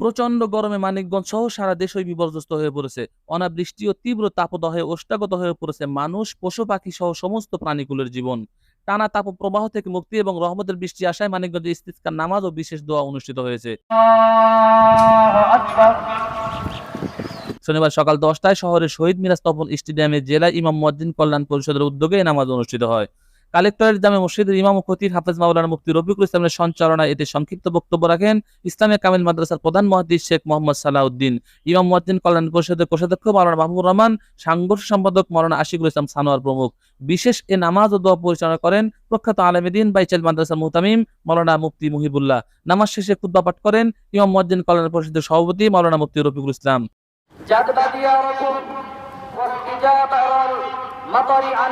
প্রচণ্ড গরমে মানিকগঞ্জ সহ সারা দেশই বিপর্যস্ত হয়ে পড়েছে। অনাবৃষ্টি ও তীব্র তাপদাহে ওষ্ঠাগত হয়ে পড়েছে মানুষ, পশু পাখি সহ সমস্ত প্রাণীকুলের জীবন। টানা তাপ প্রবাহ থেকে মুক্তি এবং রহমতের বৃষ্টি আশায় মানিকগঞ্জে ইস্তিস্কার নামাজ ও বিশেষ দোয়া অনুষ্ঠিত হয়েছে। শনিবার সকাল দশটায় শহরের শহীদ মিরাজ তপন স্টেডিয়ামে জেলা ইমাম মদ্দিন কল্যাণ পরিষদের উদ্যোগে নামাজ অনুষ্ঠিত হয়। কালেক্টরেট জামে মসজিদের ইমাম ও খতিব হাফেজ মাওলানা মুফতি রফিকুল ইসলামের সঞ্চালনায় এতে সংক্ষিপ্ত বক্তব্য রাখেন ইসলামিয়া কামিল মাদ্রাসার প্রধান মহাদিস শেখ মোহাম্মদ সালাউদ্দিন ইমাম মজ্জিন কল্যাণ পরিষদের কোষাধ্যক্ষ মাওলানা মাহমুর রহমান সাংগঠনিক সম্পাদক মাওলানা আশিকুল ইসলাম সানোয়ার প্রমুখ বিশেষ এ নামাজ ও দোয়া পরিচালনা করেন প্রখ্যাত আলমেদিন বাইচাল মাদ্রাসা মুহতামিম মাওলানা মুফতি মুহিবুল্লাহ নামাজ শেষে খুতবা পাঠ করেন ইমাম মজ্জিন কল্যাণ পরিষদের সভাপতি মাওলানা মুফতি রফিকুল ইসলাম جد دياركم والاستجابة والمطر عن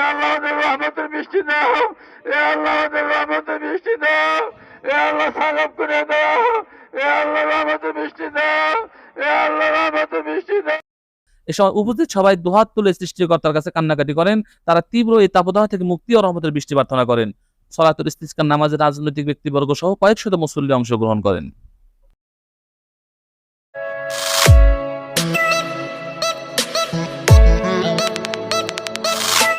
এ আল্লাহ রহমতের দাও। এ আল্লাহ রহমতের দাও। এ আল্লাহ সালাম করে দাও। এ আল্লাহ রহমতের দাও। এ আল্লাহ রহমতের দাও। এ সময় উপস্থিত সবাই দুহাত তুলে সৃষ্টিকর্তার কাছে কান্নাকাটি করেন। তারা তীব্র এই তাপদাহ থেকে মুক্তি ও রহমতের বৃষ্টি প্রার্থনা করেন। সরাতুল ইস্তিস্কার নামাজে রাজনৈতিক ব্যক্তিবর্গ সহ কয়েকশত মুসল্লি অংশগ্রহণ করেন।